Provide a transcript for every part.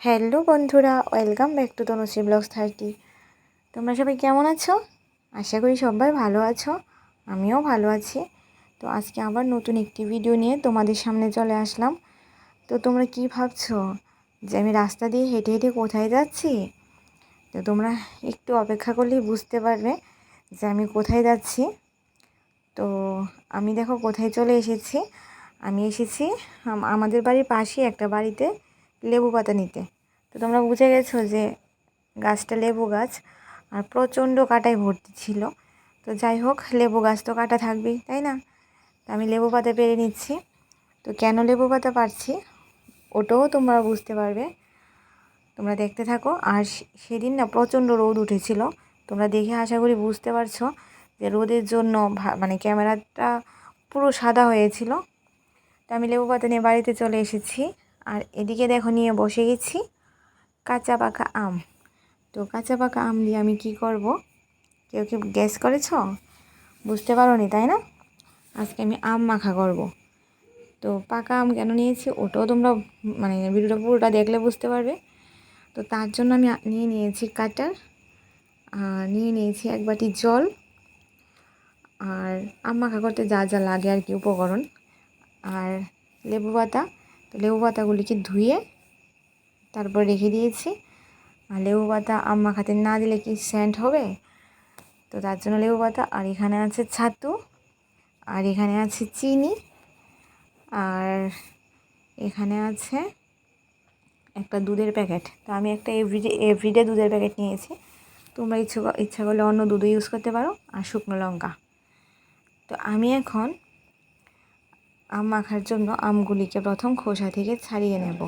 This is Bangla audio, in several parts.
হ্যালো বন্ধুরা, welcome back to Tanushree vlogs thirty. তোমরা সবাই কেমন আছো? আশা করি সবাই ভালো আছো, আমিও ভালো আছি। তো আজকে আবার নতুন একটি ভিডিও নিয়ে তোমাদের সামনে চলে আসলাম। তো তোমরা কি ভাবছ যে আমি রাস্তা দিয়ে হেঁটে হেঁটে কোথায় যাচ্ছি? তো তোমরা একটু অপেক্ষা করলেই বুঝতে পারবে যে আমি কোথায় যাচ্ছি। তো আমি দেখো কোথায় চলে এসেছি। আমি এসেছি আমাদের বাড়ির পাশেই একটা বাড়িতে। লেবু পাতা নিতে। তো তোমরা বুঝে গেছো যে গাছটা লেবু গাছ আর প্রচণ্ড কাটায় ভর্তি ছিল। তো যাই হোক, লেবু গাছ তো কাটা থাকবেই, তাই না? তো আমি লেবু পাতা পেরে নিচ্ছি। তো কেন লেবু পাতা পারছি, ওটাও তোমরা বুঝতে পারবে। তোমরা দেখতে থাকো। আর সেদিন না প্রচণ্ড রোদ উঠেছিল। তোমরা দেখে আশা করি বুঝতে পারছ যে রোদের জন্য মানে ক্যামেরাটা পুরো সাদা হয়েছিল। তো আমি লেবু পাতা নিয়ে বাড়িতে চলে এসেছি। আর এদিকে দেখো নিয়ে বসে গেছি। কাঁচা পাকা আম। তো কাঁচা পাকা আম দিয়ে আমি কি করব? কেউ কি গ্যাস করেছ? বুঝতে পারো নি তাই না? আজকে আমি আম মাখা করব। তো পাকা আম কেন নিয়েছি? ওটাও তোমরা মানে ভিডিওটা পুরোটা দেখলে বুঝতে পারবে। তো তার জন্য আমি নিয়ে নিয়েছি কাটার। আর নিয়ে নিয়েছি এক বাটি জল। আর আম মাখা করতে যা যা লাগে আর কি, উপকরণ। আর লেবু পাতা। তো লেবু পাতাগুলিকে ধুয়ে তারপর রেখে দিয়েছি। আর লেবু পাতা আম মাখাতে না দিলে কি স্যান্ড হবে? তো তার জন্য লেবু পাতা, আর এখানে আছে ছাতু, আর এখানে আছে চিনি, আর এখানে আছে একটা দুধের প্যাকেট। তো আমি একটা এভরিডে এভরিডে দুধের প্যাকেট নিয়েছি। তোমরা ইচ্ছা ইচ্ছা করলে অন্য দুধও ইউজ করতে পারো, আর শুকনো লঙ্কা। তো আমি এখন আম মাখার জন্য আমগুলিকে প্রথম খোসা থেকে ছাড়িয়ে নেব।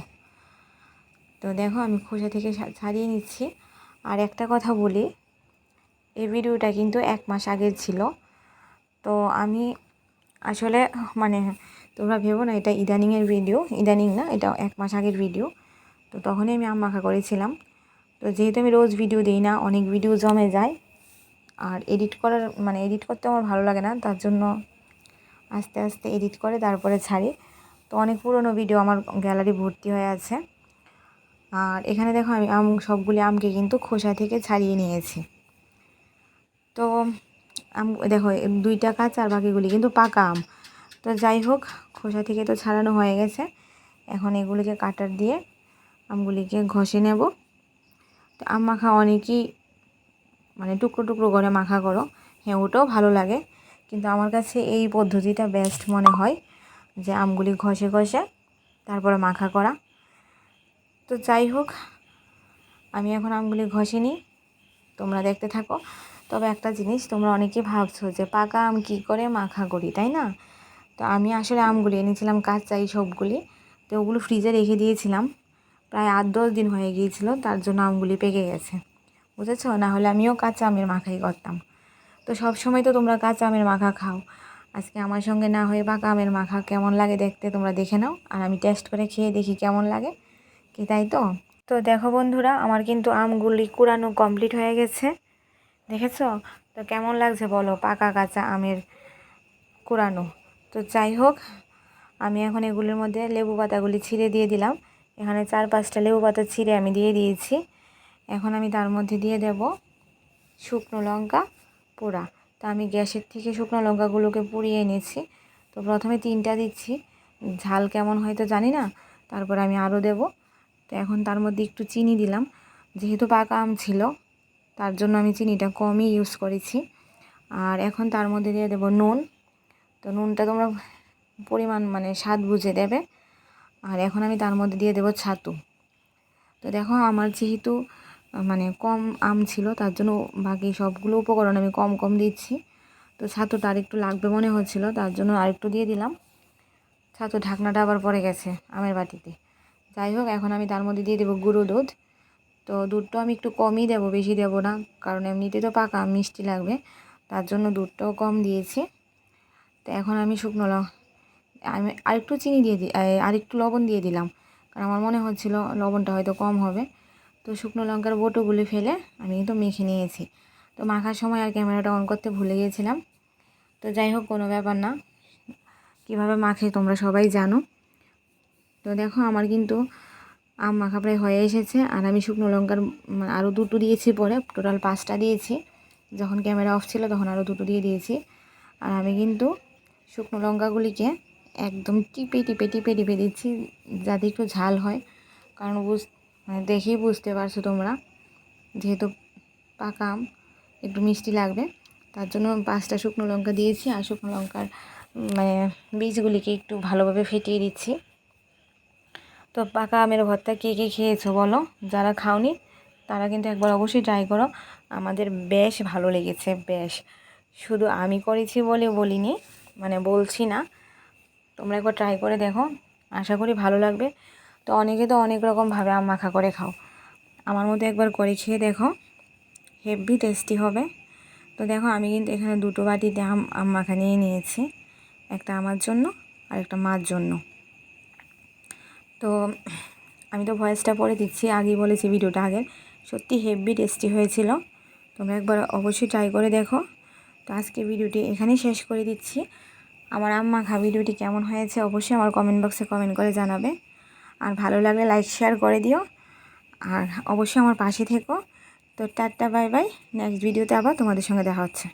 তো দেখো, আমি খোসা থেকে ছাড়িয়ে নিচ্ছি। আর একটা কথা বলি, এই ভিডিওটা কিন্তু এক মাস আগের ছিল। তো আমি আসলে মানে তোমরা ভেবো না, এটা ইদানিংয়ের ভিডিও। ইদানিং না, এটা এক মাস আগের ভিডিও। তো তখনই আমি আম মাখা করেছিলাম। তো যেহেতু আমি রোজ ভিডিও দিই না, অনেক ভিডিও জমে যায়। আর এডিট করার মানে এডিট করতে আমার ভালো লাগে না, তার জন্য আস্তে আস্তে এডিট করে তারপরে ছাড়ি। তো অনেক পুরনো ভিডিও আমার গ্যালারি ভর্তি হয়ে আছে। আর এখানে দেখো আমি আম, সবগুলি আমকে কিন্তু খোসা থেকে ছাড়িয়ে নিয়েছি। তো আম, দেখো দুইটা কাঁচা আর বাকিগুলি কিন্তু পাকা আম। তো যাই হোক, খোসা থেকে তো ছাড়ানো হয়ে গেছে। এখন এগুলিকে কাটার দিয়ে আমগুলিকে ঘষে নেব। তো আম মাখা অনেকেই মানে টুকরো টুকরো করে মাখা করো হ্যাঁ ওটাও ভালো লাগে। কিন্তু আমার কাছে এই পদ্ধতিটা বেস্ট মনে হয়, যে আমগুলি ঘষে ঘষে তারপরে মাখা করা। তো যাই হোক, আমি এখন আমগুলি ঘষে নিই, তোমরা দেখতে থাকো। তবে একটা জিনিস তোমরা অনেকেই ভাবছ যে পাকা আম কী করে মাখা করি, তাই না? তো আমি আসলে আমগুলি এনেছিলাম কাঁচা এই সবগুলি, তো ওগুলো ফ্রিজে রেখে দিয়েছিলাম। প্রায় আট দশ দিন হয়ে গিয়েছিল, তার জন্য আমগুলি পেকে গেছে। বুঝেছ? না হলে আমিও কাঁচা আমের মাখাই করতাম। তো সব সময় তো তোমরা কাঁচা আমের মাখা খাও। আজকে আমার সঙ্গে না হয়ে পাকা আমের মাখা কেমন লাগে দেখতে তোমরা দেখে নাও। আর আমি টেস্ট করে খেয়ে দেখি কেমন লাগে। কি তাই তো? তো দেখো বন্ধুরা, আমার কিন্তু আমগুলি কুড়ানো কমপ্লিট হয়ে গেছে। দেখেছ? তো কেমন লাগছে বলো পাকা কাঁচা আমের কুড়ানো? তো যাই হোক, আমি এখন এগুলির মধ্যে লেবু পাতাগুলি ছিঁড়ে দিয়ে দিলাম। এখানে চার পাঁচটা লেবু পাতা ছিঁড়ে আমি দিয়ে দিয়েছি। এখন আমি তার মধ্যে দিয়ে দেব শুকনো লঙ্কা। পোড়া। তো আমি গ্যাসের থেকে শুকনো লঙ্কাগুলোকে পুড়িয়ে এনেছি। তো প্রথমে তিনটা দিচ্ছি। ঝাল কেমন হয় তো জানি না। তারপর আমি আরও দেব। তো এখন তার মধ্যে একটু চিনি দিলাম। যেহেতু পাকা আম ছিল, তার জন্য আমি চিনিটা কমই ইউজ করেছি। আর এখন তার মধ্যে দিয়ে দেবো নুন। তো নুনটা তোমরা পরিমাণ মানে স্বাদ বুঝে দেবে। আর এখন আমি তার মধ্যে দিয়ে দেবো ছাতু। তো দেখো আমার যেহেতু মানে কম আম ছিল, তার জন্য বাকি সবগুলো উপকরণ আমি কম কম দিচ্ছি। তো ছাতুটা আরেকটু লাগবে মনে হচ্ছিল, তার জন্য আরেকটু দিয়ে দিলাম। ছাতু ঢাকনাটা আবার পড়ে গেছে আমের বাটিতে। যাই হোক, এখন আমি তার মধ্যে দিয়ে দেবো গুঁড়ো দুধ। তো দুধটাও আমি একটু কমই দেবো, বেশি দেবো না, কারণ এমনিতে তো পাকা, মিষ্টি লাগবে। তার জন্য দুধটাও কম দিয়েছি। তো এখন আমি শুকনো ল আমি আরেকটু চিনি দিয়ে দিই আরেকটু লবণ দিয়ে দিলাম। কারণ আমার মনে হচ্ছিল লবণটা হয়তো কম হবে। তো শুকনো লঙ্কার বোটোগুলি ফেলে আমি কিন্তু মেখে নিয়েছি। তো মাখার সময় আর ক্যামেরাটা অন করতে ভুলে গিয়েছিলাম তো যাই হোক, কোনো ব্যাপার না। কীভাবে মাখে তোমরা সবাই জানো। তো দেখো, আমার কিন্তু আম মাখা প্রায় হয়ে এসেছে। আর আমি শুকনো লঙ্কার আরও দুটো দিয়েছি পরে। টোটাল পাঁচটা দিয়েছি। যখন ক্যামেরা অফ ছিল তখন আরও দুটো দিয়ে দিয়েছি। আর আমি কিন্তু শুকনো লঙ্কাগুলিকে একদম টিপে টিপে টিপে টিপে দিচ্ছি যাতে একটু ঝাল হয়। কারণ বুঝ মানে দেখেই বুঝতে পারছ তোমরা। যেহেতু পাকা আম, একটু মিষ্টি লাগবে। তার জন্য পাঁচটা শুকনো লঙ্কা দিয়েছি আর শুকনো লঙ্কার মানে বীজগুলিকে একটু ভালোভাবে ফেটিয়ে দিচ্ছি। তো পাকা আমের ভর্তা কে কে খেয়েছো বলো? যারা খাওনি, তারা কিন্তু একবার অবশ্যই ট্রাই করো। আমাদের বেশ ভালো লেগেছে, বেশ। শুধু আমি করেছি বলে বলিনি মানে বলছি না। তোমরা একবার ট্রাই করে দেখো। আশা করি ভালো লাগবে। তো অনেকে তো অনেক রকমভাবে আম মাখা করে খাও। আমার মতো একবার করে খেয়ে দেখো হেভি টেস্টি হবে। তো দেখো, আমি কিন্তু এখানে দুটো বাটিতে আম আম মাখা নিয়ে নিয়েছি, একটা আমার জন্য আর একটা মার জন্য। তো আমি তো ভয়েসটা পরে দিচ্ছি, আগেই বলেছি ভিডিওটা আগের। সত্যি হেভি টেস্টি হয়েছিল। তোমরা একবার অবশ্যই ট্রাই করে দেখো। তো আজকে ভিডিওটি এখানেই শেষ করে দিচ্ছি। আমার আম মাখা ভিডিওটি কেমন হয়েছে অবশ্যই আমার কমেন্ট বক্সে কমেন্ট করে জানাবে। আর ভালো লাগলে লাইক শেয়ার করে দিও। আর অবশ্যই আমার পাশে থেকো। তো টাটা বাই বাই নেক্সট ভিডিওতে আবার তোমাদের সঙ্গে দেখা হচ্ছে।